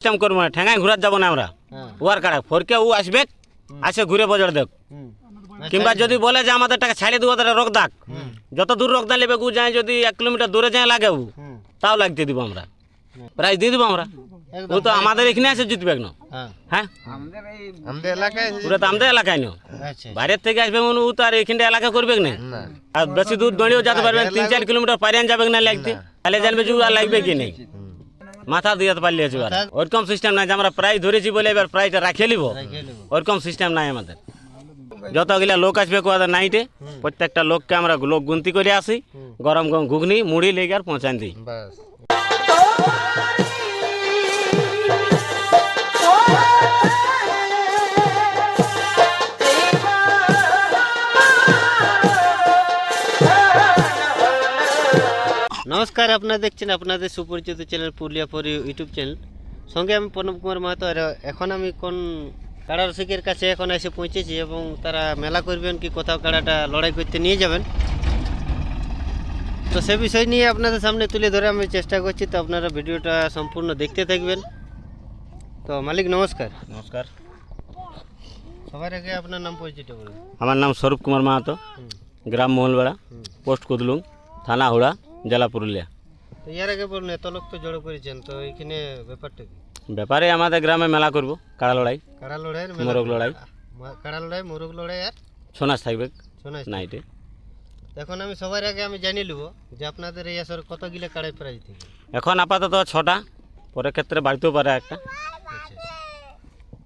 System করব না ঠেঙায় ঘুরাত যাব না আমরা। হ্যাঁ। ওয়ার কাড়া ফরকে ও আসবে আসে ঘুরে বজড় দেখ কিংবা যদি বলে যে আমাদের টাকা ছাড়িয়ে দেবো তাহলে রোগ দাগ। যত দূর রোগ দাগ নেবে ও যায় যদি এক কিলোমিটার দূরে যায় লাগে ও তাও লাগতে দিব আমরা। প্রাইজ দিয়ে দিব আমরা। ও তো আমাদের এখানে আসে জিতবে না হ্যাঁ। হ্যাঁ? আমাদের এলাকায় পুরো তো আমাদের এলাকায় না আচ্ছা বাইরের থেকে আসবে মানে ও তো আর এখানটা এলাকা করবে না। আর বেশি দূর দৌড়িয়েও যেতে পারবেন তিন চার কিলোমিটার পারিয়ান যাবে না লাগতে? তাহলে জানবে যে ও আর লাগবে কি নেই। মাথা দিয়ে পারলে আর। ওরকম সিস্টেম নাই যে আমরা প্রাইজ ধরেছি বলে এবার প্রায়টা রাখে নিব। ওরকম সিস্টেম নাই আমাদের। যতগুলা লোক আসবে কোয়াদের নাইটে প্রত্যেকটা লোককে আমরা লোক গুনতি করে আসি। গরম গরম ঘুগনি মুড়ি লেগে আর পৌঁছান দিই। নমস্কার আপনারা দেখছেন আপনাদের সুপরিচিত চ্যানেল পুরুলিয়া পর ইউটিউব চ্যানেল। সঙ্গে আমি প্রণব কুমার মাহাতো আর এখন আমি কোন কাড়া রসিকের কাছে এখন এসে পৌঁছেছি এবং তারা মেলা করবেন কি কোথাও কাড়াটা লড়াই করতে নিয়ে যাবেন। তো সে বিষয় নিয়ে আপনাদের সামনে তুলে ধরে আমি চেষ্টা করছি তো আপনারা ভিডিওটা সম্পূর্ণ দেখতে থাকবেন। তো মালিক নমস্কার। নমস্কার। সবার আগে আপনার নাম পরিচিত বলুন। আমার নাম স্বরূপ কুমার মাহাতো গ্রাম মহলবেড়া হুম। পোস্ট কুদলুং থানা হুড়া। জেলা পুরুলিয়া। তো এর আগে বলুন এত লোক তো জড়ো করেছেন তো এখানে ব্যাপারটা কি? ব্যাপারে আমাদের গ্রামে মেলা করব কাড়া লড়াই। কাড়া লড়াই মোরগ লড়াই। কাড়া লড়াই মোরগ লড়াই আর? সোনাস থাকবে শোনাই নাইটে। এখন আমি সবার আগে আমি জানিয়ে নেব যে আপনাদের এই আসর কত গিলে কাড়াই প্রাইজ থেকে এখন আপাতত ছটা পরের ক্ষেত্রে বাড়তেও পারে একটা। আচ্ছা।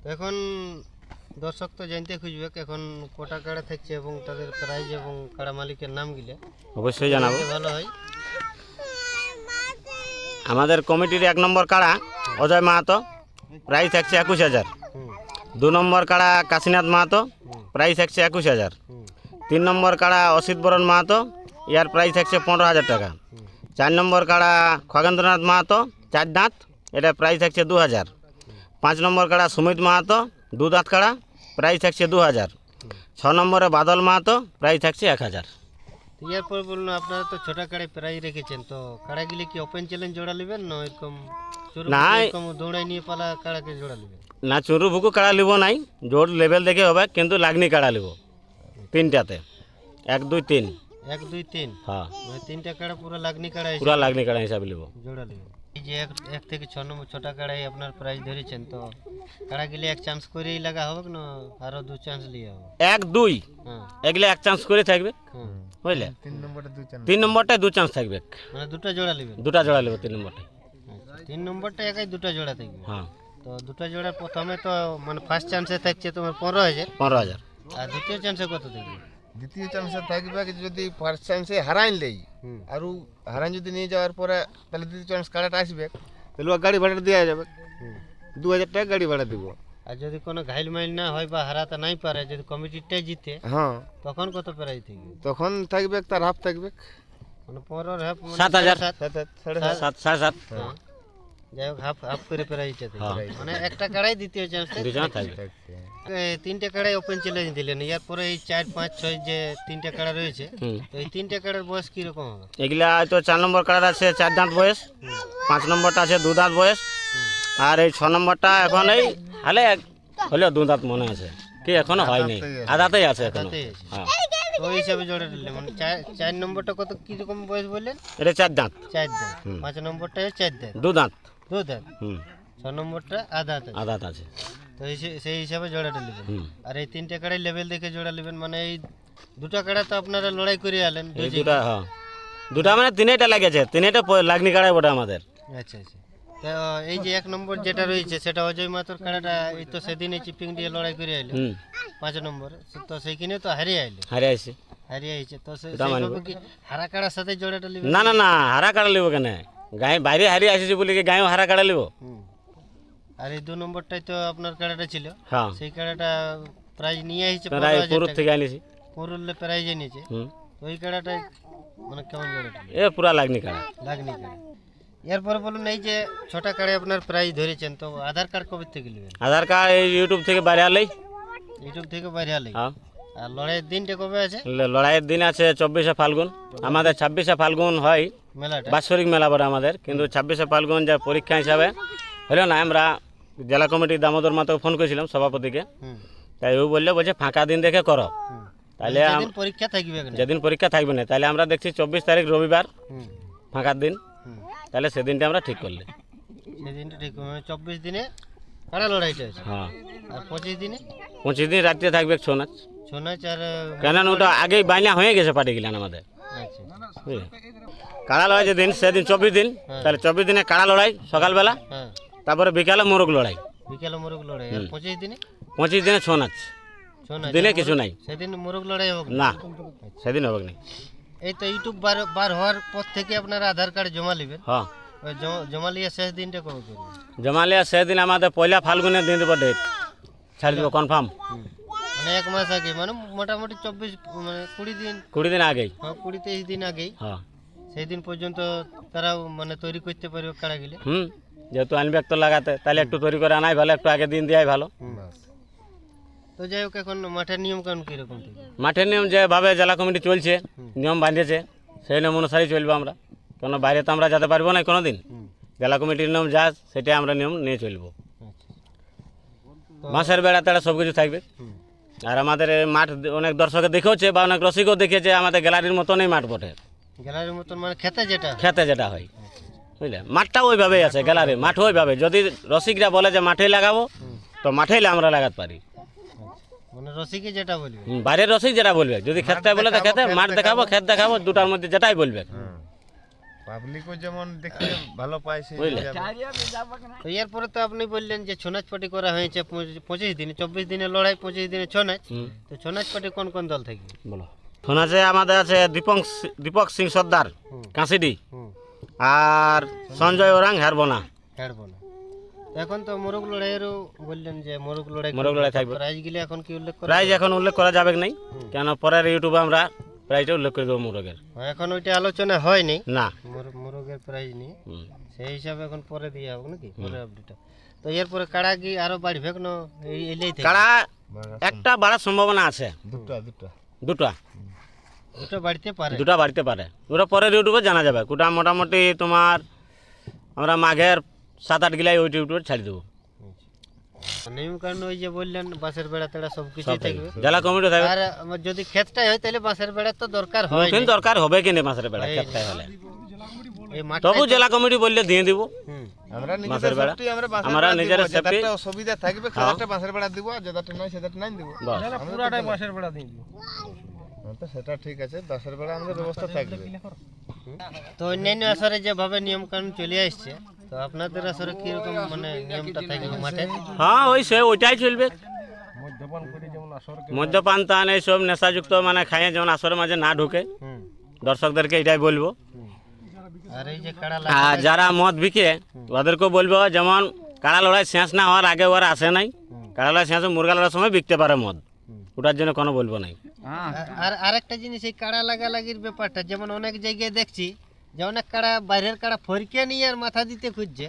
তো এখন দর্শক তো জানতে খুঁজবে এখন কটা কাড়া থাকছে এবং তাদের প্রাইজ এবং কাড়া মালিকের নাম গিলে। অবশ্যই জানাব। ভালো হয়। আমাদের কমিটির এক নম্বর কাড়া অজয় মাহাতো প্রাইস থাকছে একুশ হাজার। দু নম্বর কাড়া কাশীনাথ মাহাতো প্রাইস থাকছে একুশ হাজার। তিন নম্বর কাড়া অসিত বরণ মাহাতো ইয়ার প্রাইস থাকছে পনেরো হাজার টাকা। চার নম্বর কাড়া খগেন্দ্রনাথ মাহাতো চার দাঁত এটা প্রাইস থাকছে দু হাজার। পাঁচ নম্বর কাড়া সুমিত মাহাতো দু দাঁত কাড়া প্রাইস থাকছে দু হাজার ছ নম্বরে বাদল মাহাতো প্রাইস থাকছে এক হাজার এরপর বলুন আপনারা তো ছোটা কাড়াই প্রাইজ রেখেছেন তো কাড়া গিলে কি ওপেন চ্যালেঞ্জ জোড়া নেবেন না এরকম না। দৌড়াই নিয়ে পালা কাড়াকে জোড়া নেবেন? না চুরু ভুকু কাড়া লিব নাই জোর লেভেল দেখে হবে কিন্তু লাগনি কাড়া লিব তিনটাতে। এক দুই তিন। এক দুই তিন? হ্যাঁ। মানে তিনটা কাড়া পুরো লাগনি কাড়া পুরা লাগনি কাড়া হিসাবে লিব। জোড়া নেবেন। এই যে এক এক থেকে ছ নম্বর ছটা কাড়াই আপনার প্রাইজ ধরেছেন তো কাড়া গিলে এক চান্স করেই লাগা হবে না আরও দু চান্স লিয়ে হবে এক দুই? হ্যাঁ। এগুলো এক চান্স করে থাকবে? হুম বুঝলে? তিন নম্বরটা দুই চার তিন নম্বরটায় দু চান্স থাকবে। মানে দুটো জোড়া নেবেন? দুটা জোড়া নেব তিন নম্বরটায় আচ্ছা, তিন নম্বরটা একাই দুটো জোড়া থাকবে? হ্যাঁ। তো দুটো জোড়া প্রথমে তো মানে ফার্স্ট চান্সে থাকছে তোমার পনেরো হাজার। পনেরো হাজার। আর দ্বিতীয় চান্সে কত থাকবে? দ্বিতীয় চান্সে থাকবে যদি ফার্স্ট চান্সে হারাইন লেই। হুম আর ও হারাইন যদি নিয়ে যাওয়ার পরে তাহলে দ্বিতীয় চান্স কাড়াটা আসবে তাহলে ও গাড়ি ভাড়া দেওয়া যাবে হুম দু হাজার টাকা গাড়ি ভাড়া দিব আর যদি কোনো ঘাইল মাইল না হয় বা হারাতে নাই পারে যদি কমিটিটাই জিতে হ্যাঁ তখন কত প্রাইজ থাকবে তখন থাকবে তার হাফ থাকবে মানে পনেরো হাফ মানে সাত হাজার। সাত সাত হাজার, সাড়ে সাত সাত সাড়ে সাত হ্যাঁ। যাই হোক হাফ হাফ করে হ্যাঁ। মানে একটা কাড়াই দ্বিতীয় চান্স দুজন তিনটে কাড়াই ওপেন চ্যালেঞ্জ দিলেন। এরপরে এই চার পাঁচ ছয় যে তিনটে কাড়া রয়েছে তো এই তিনটে কাড়ার বয়স কীরকম হবে? এগুলা চার নম্বর আছে চার দাঁত বয়স পাঁচ নম্বরটা আছে দু দাঁত বয়স আর এই ছ নম্বরটা এখন এই হালে হলেও দু দাঁত মনে আছে কি এখনও হয়নি। আদাতেই আছে এখনও। হ্যাঁ। ওই হিসাবে জোড়া দিলে মানে চার চার নম্বরটা কত কীরকম বয়স বললেন? এটা চার দাঁত। চার দাঁত। পাঁচ নম্বরটা চার দাঁত। দু দাঁত। দু দাঁত হুম। ছ নম্বরটা আধা আদাত আছে। তো সেই হিসাবে জোড়াটা নেবেন। আর এই তিনটে কাড়াই লেভেল দেখে জোড়া নেবেন মানে এই দুটো কাড়া তো আপনারা লড়াই করে আলেন দুটা হ্যাঁ। দুটা মানে তিনেটা লাগেছে। তিনেটা লাগনি কাড়াই বটে আমাদের। আচ্ছা আচ্ছা। তো এই যে এক নম্বর যেটা রয়েছে সেটা অজয় মাতর কাড়াটা এই তো সেদিনে চিপিং দিয়ে লড়াই করে আইলো। পাঁচ নম্বর। তো সেইখানে তো হারিয়ে আইলো। হারে আইছে। হারিয়ে আইছে। তো হারা কাড়ার সাথে জোড়াটা না না না হারা কাড়া লিব কেন? গায়ে বাইরে হারিয়ে আসিছি বলে কি গায়ে হারা কাড়া লিব? আর এই দু নম্বরটাই তো আপনার কাড়াটা ছিল। হ্যাঁ। সেই কাড়াটা প্রাইজ নিয়ে আসছে প্রায় পুরুত থেকে আনিছি। পুরুলে প্রাইজ এনেছে ওই কাড়াটাই মানে কেমন এ পুরা লাগনি কাড়া। লাগনি কাড়া। এরপরে বলুন এই যে ছোটা কাড়ে আপনার প্রাইজ ধরেছেন তো আধার কার্ড কবে থেকে নেবেন? আধার কার্ড এই ইউটিউব থেকে বাইরে আলেই ইউটিউব থেকে বাইরে আলে হ্যাঁ। আর লড়াইয়ের দিনটা কবে আছে? লড়াইয়ের দিন আছে চব্বিশে ফাল্গুন। আমাদের ছাব্বিশে ফাল্গুন হয়। বাৎসরিক মেলা বটে আমাদের কিন্তু ছাব্বিশে ফাল্গুন যা পরীক্ষা হিসাবে হলো না আমরা জেলা কমিটির দামোদর মাতাকে ফোন করেছিলাম সভাপতিকে। তাই ও বলল বলছে ফাঁকা দিন দেখে করো। তাহলে পরীক্ষা থাকবে না যেদিন পরীক্ষা থাকবে না তাহলে আমরা দেখছি চব্বিশ তারিখ রবিবার ফাঁকার দিন। তাহলে সেদিনটা আমরা ঠিক করলি। সেদিনটা ঠিক মানে চব্বিশ দিনে কারা লড়াইটা হ্যাঁ। আর পঁচিশ দিনে? পঁচিশ দিন রাত্রে থাকবে ছৌ নাচ। ছৌ নাচ আর কেন ওটা আগেই বাইনা হয়ে গেছে পার্টি গিলান আমাদের। কাড়া লড়াই যেদিন সেদিন চব্বিশ দিন। তাহলে চব্বিশ দিনে কাড়া লড়াই সকালবেলা হ্যাঁ। তারপরে বিকালে মোরগ লড়াই। বিকেলে মোরগ লড়াই। পঁচিশ দিনে? পঁচিশ দিনে ছৌ নাচ। দিনে কিছু নাই। সেদিন মোরগ লড়াই হোক না সেদিন হবে না এই তো ইউটিউব বার বার হওয়ার পর থেকে আপনারা আধার কার্ড জমা নেবেন। হ্যাঁ। ওই জমা লিয়ে শেষ দিনটা কবে করবেন? জমা লিয়া সেদিন আমাদের পয়লা ফাল্গুনের দিন দেবো ডেট ছাড়ি দেবো কনফার্ম মানে এক মাস আগে মানে মোটামুটি চব্বিশ মানে কুড়ি দিন। কুড়ি দিন আগেই? হ্যাঁ, কুড়ি তেইশ দিন আগেই। হ্যাঁ। সেই দিন পর্যন্ত তারা মানে তৈরি করতে পারবে কাড়া গেলে হুম যেহেতু আনবে তো লাগাতে তাহলে একটু তৈরি করে আনাই ভালো একটু আগে দিন দেওয়াই ভালো। তো যাই হোক এখন মাঠের নিয়ম কানুন কীরকম? মাঠের নিয়ম যেভাবে জেলা কমিটি চলছে নিয়ম বাঁধেছে সেই নিয়ম অনুসারেই চলবো আমরা। কেন বাইরে তো আমরা যেতে পারব না কোনো দিন। জেলা কমিটির নিয়ম যা সেটাই আমরা নিয়ম নিয়ে চলবো। আচ্ছা। মাসের বেড়া তেড়া সব কিছু থাকবে আর আমাদের মাঠ অনেক দর্শকে দেখেওছে বা অনেক রসিকও দেখেছে আমাদের গ্যালারির মতনই মাঠ বটে। গ্যালারির মতন মানে খেতে যেটা খেতে যেটা হয়। বুঝলে? মাঠটা ওইভাবেই আছে গ্যালারি মাঠ ওইভাবে। যদি রসিকরা বলে যে মাঠেই লাগাবো তো মাঠেই আমরা লাগাতে পারি। মানে রসিকে যেটা বলবে। বাইরের রসিক যেটা বলবে যদি খেতে বলে তো খেতে মাঠ দেখাবো। খেত দেখাবো দুটার মধ্যে যেটাই বলবে। পাবলিকও যেমন দেখে ভালো পায় সেই। তো এরপরে তো আপনি বললেন যে ছৌ নাচ পার্টি করা হয়েছে পঁচিশ- দিনে চব্বিশ দিনে লড়াই পঁচিশ দিনে ছৌ তো ছৌ নাচ পার্টি কোন কোন দল থাকবে বলো। আছে আমাদের আছে দীপক সি- দীপক সিং সর্দার কাঁসিডি। আর সঞ্জয় ওরাং হেরবোনা। ছাড়বো এখন তো মোরগ লড়াইয়েরও বললেন যে মোরগ লড়াই মোরগ লড়াই থাকবে। প্রাইজ গিলে এখন কি উল্লেখ করা প্রাইজ এখন উল্লেখ করা যাবে নাই? কেন? পরের ইউটিউবে আমরা প্রাইজটা উল্লেখ করে দেবো মুরগের। এখন ওইটা আলোচনা হয়নি। না। মোরগের প্রাইজ নিয়ে সেই হিসাবে এখন পরে দিয়ে হবে নাকি? পরে আপডেটটা তো এরপরে কাড়া কি আরও বাড়বে কেন? এই এলেই কাড়া একটা বাড়ার সম্ভাবনা আছে। দুটা দুটা। দুটা। ওটা বাড়তে পারে। দুটা বাড়তে পারে। ওটা পরের ইউটিউবে জানা যাবে। কোটা মোটামুটি তোমার আমরা মাঘের সাত আট গিলাই ওই ইউটিউবে ছাড়ি দেবো। নিয়ম কারণ ওই যে বললেন বাঁশের বেড়া তেড়া সব কিছুই থাকবে। জেলা কমিটি থাকবে। আর যদি ক্ষেতটাই হয় তাহলে বাঁশের বেড়া তো দরকার হয় কিন্তু দরকার হবে কি নেই বেড়া খেতে হলে। তবু জেলা কমিটি বললে দিয়ে দিব। আমরা নিজেদের সেফটি আমরা আমরা অসুবিধা থাকবে সেটাতে বাঁশের বেড়া দিব আর নয় সেটাতে নাই দিব। বাস। পুরাটাই বাঁশের বেড়া দিব। তো সেটা ঠিক আছে বাঁশের বেড়া আমাদের ব্যবস্থা থাকবে। তো অন্যান্য আসরে যেভাবে নিয়ম কানুন চলে আসছে তো আপনাদের আসরে কীরকম মানে নিয়মটা থাকবে মাঠে? হ্যাঁ ওই সে ওইটাই চলবে। মদ্যপান টান এইসব নেশাযুক্ত মানে খাইয়ে যেমন আসরের মাঝে না ঢুকে দর্শকদেরকে এটাই বলব। আর যারা মদ বিকে ওদেরকেও বলব যেমন কাড়া লড়াই শেষ না হওয়ার আগে ওরা আসে নাই। কাড়া লড়াই শেষ মুরগা লড়ার সময় বিকতে পারে মদ। ওটার জন্য কোনো বলব নাই। আর আরেকটা জিনিস এই কাড়া লাগালাগির ব্যাপারটা যেমন অনেক জায়গায় দেখছি যে অনেক কাড়া বাইরের কাড়া ফরকে নিয়ে আর মাথা দিতে খুঁজছে।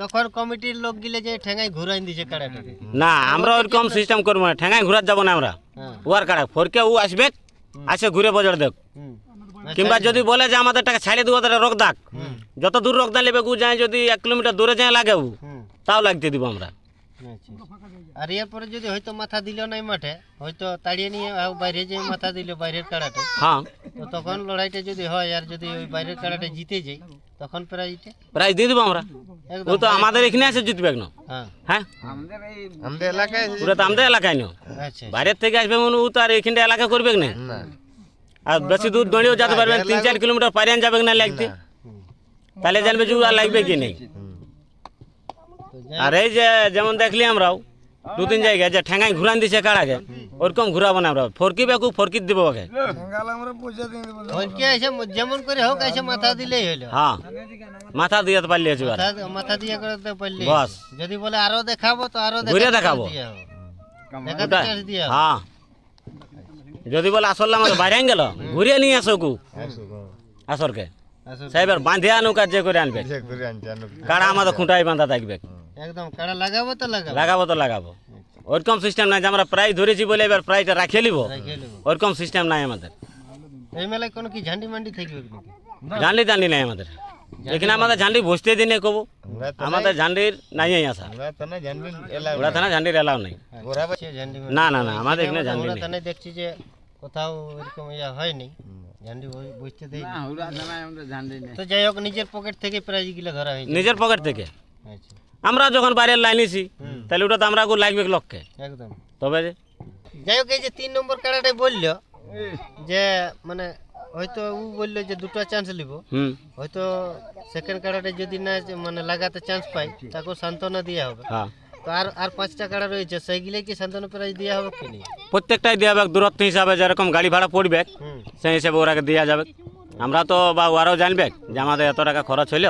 তখন কমিটির লোক গিলে যে ঠেঙাই ঘুরাই দিছে কাড়াটাকে না আমরা ওইরকম সিস্টেম করব না। ঠেঙায় ঘুরাত যাব না আমরা। হ্যাঁ। ওয়ার কাড়া ফরকে ও আসবে আসে ঘুরে বজর দেখ। কিংবা যদি বলে যে আমাদের টাকা ছাড়িয়ে দেবো তাহলে রোগ দাগ যত দূর রোগ দাগ নেবে গু যায় যদি এক কিলোমিটার দূরে যায় লাগে ও, তাও লাগতে দিব আমরা। আর এরপরে যদি হয়তো মাথা দিল নাই মাঠে হয়তো তাড়িয়ে নিয়ে আও বাইরে যে মাথা দিল বাইরের কাড়াটা হ্যাঁ। তো তখন লড়াইটা যদি হয় আর যদি ওই বাইরের কাড়াটা জিতে যাই তখন প্রাইজটা প্রাইজ দিয়ে দেবো আমরা? ও তো আমাদের এখানে আছে জিতবে না হ্যাঁ। হ্যাঁ? আমাদের এলাকায় ওটা তো আমাদের এলাকায় না আচ্ছা। বাইরের থেকে আসবে মনে ও তো আর এখানটা এলাকা করবে না না। আর বেশি দূর দৌড়েও যেতে পারবেন তিন চার কিলোমিটার পারিয়ান যাবে না লাগতে তাহলে জানবে যে ও আর লাগবে কি নেই। আর এই যে যেমন দেখলি আমরাও দু তিন জায়গায় যে ঠেঙ্গাই ঘুরান দিছে কাড়াকে ওরকম ঘুরাবো না আমরা ফরকি বেকু ফরকি দিব ওকে। যেমন করে হোক এসে মাথা দিলেই হলো। হ্যাঁ মাথা দিয়ে পারলি আছে মাথা মাথা দিয়ে করে তো পারলি বাস। যদি বলে আরও দেখাবো তো আরও ঘুরে দেখাবো। হ্যাঁ। যদি বলে আসলে আমাকে বাইরে গেল ঘুরিয়ে নিয়ে আসো কু। আসরকে। সাহেবের বাঁধিয়ে আনুক আর যে করে আনবে। করে আমাদের খুঁটাই বাঁধা থাকবে। একদম কাড়া লাগাবো তো লাগাবো। লাগাবো তো লাগাবো। ওরকম সিস্টেম নাই যে আমরা প্রাইজ ধরেছি বলে এবার প্রাইজটা রাখিয়ে নিব। ওরকম সিস্টেম নাই আমাদের। এই মেলায় কোনো কি ঝান্ডি মান্ডি থাকবে জানলি জানলি নাই আমাদের। এখানে আমাদের ঝান্ডি বসতে দিনে কব। আমাদের ঝান্ডির নাই আসা ওরা থানা ঝান্ডির এলাও নেই। ঝান্ডি না না না আমাদের এখানে ঝান্ডি নেই। দেখছি যে কোথাও এরকম ইয়া হয়নি। ঝান্ডি তো যাই হোক নিজের পকেট থেকে প্রাইজগুলো ধরা হয়েছে। নিজের পকেট থেকে। আচ্ছা। আমরা যখন বাইরের লাইন নিছি তাহলে ওটা তো আমরা লাগবে লক্ষ্যে। একদম। তবে যাই হোক এই যে তিন নম্বর কাড়াটাই বলল যে মানে হয়তো ও বলল যে দুটো চান্স নিব। হয়তো সেকেন্ড কাড়াটা যদি না মানে লাগাতে চান্স পাই তাকে সান্ত্বনা দেওয়া হবে। হ্যাঁ। তো আর আর পাঁচটা কাড়া রয়েছে সেইগুলো কি সান্ত্বনা প্রাইজ দেওয়া হবে কি নেই? প্রত্যেকটাই দেওয়া হবে দূরত্ব হিসাবে যেরকম গাড়ি ভাড়া পড়বে সেই হিসাবে ওরাকে দেওয়া যাবে। আমরা তো বা ওরাও জানবে যে আমাদের এত টাকা খরচ হইল।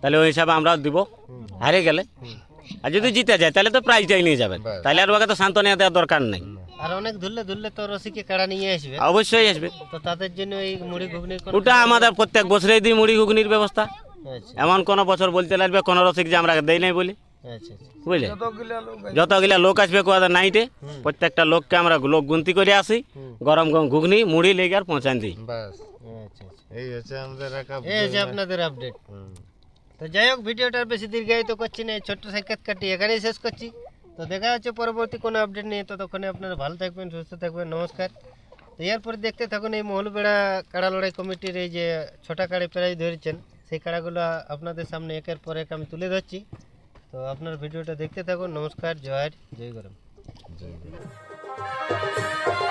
তাহলে ওই হিসাবে আমরাও দিব। হারে গেলে। আর যদি জিতে যায় তাহলে তো প্রাইজটাই নিয়ে যাবে তাহলে আর ওকে তো সান্ত্বনা দেওয়ার দরকার নেই। আর অনেক ধরলে ধরলে তো রসিকে কাড়া নিয়ে আসবে। অবশ্যই আসবে। তো তাদের জন্য এই মুড়ি ঘুগনির ওটা আমাদের প্রত্যেক বছরেই দিই মুড়ি ঘুগনির ব্যবস্থা। আচ্ছা। এমন কোনো বছর বলতে লাগবে কোনো রসিক যে আমরা দেই নাই বলি। আচ্ছা আচ্ছা। বুঝলে? যতগুলা লোক আসবে কোয়াদের নাইটে প্রত্যেকটা লোককে আমরা লোক গুনতি করে আসি। গরম গরম ঘুগনি মুড়ি লেগে আর পৌঁছান দিই। বাস এই হচ্ছে আমাদের এই যে আপনাদের আপডেট তো যাই হোক ভিডিওটা বেশি দীর্ঘায়িত করছি না, এই ছোট্ট সাক্ষাৎকারটি এখানেই শেষ করছি। তো দেখা হচ্ছে পরবর্তী কোনো আপডেট নিয়ে, ততক্ষণে আপনারা ভালো থাকবেন, সুস্থ থাকবেন, নমস্কার। তো এরপরে দেখতে থাকুন এই মহলবেড়া কাড়া লড়াই কমিটির এই যে ছোটা কাড়ে প্রাইজ ধরেছেন, সেই কাড়াগুলো আপনাদের সামনে একের পর এক আমি তুলে ধরছি। তো আপনার ভিডিওটা দেখতে থাকুন, নমস্কার, জয় জয় গরম। Thank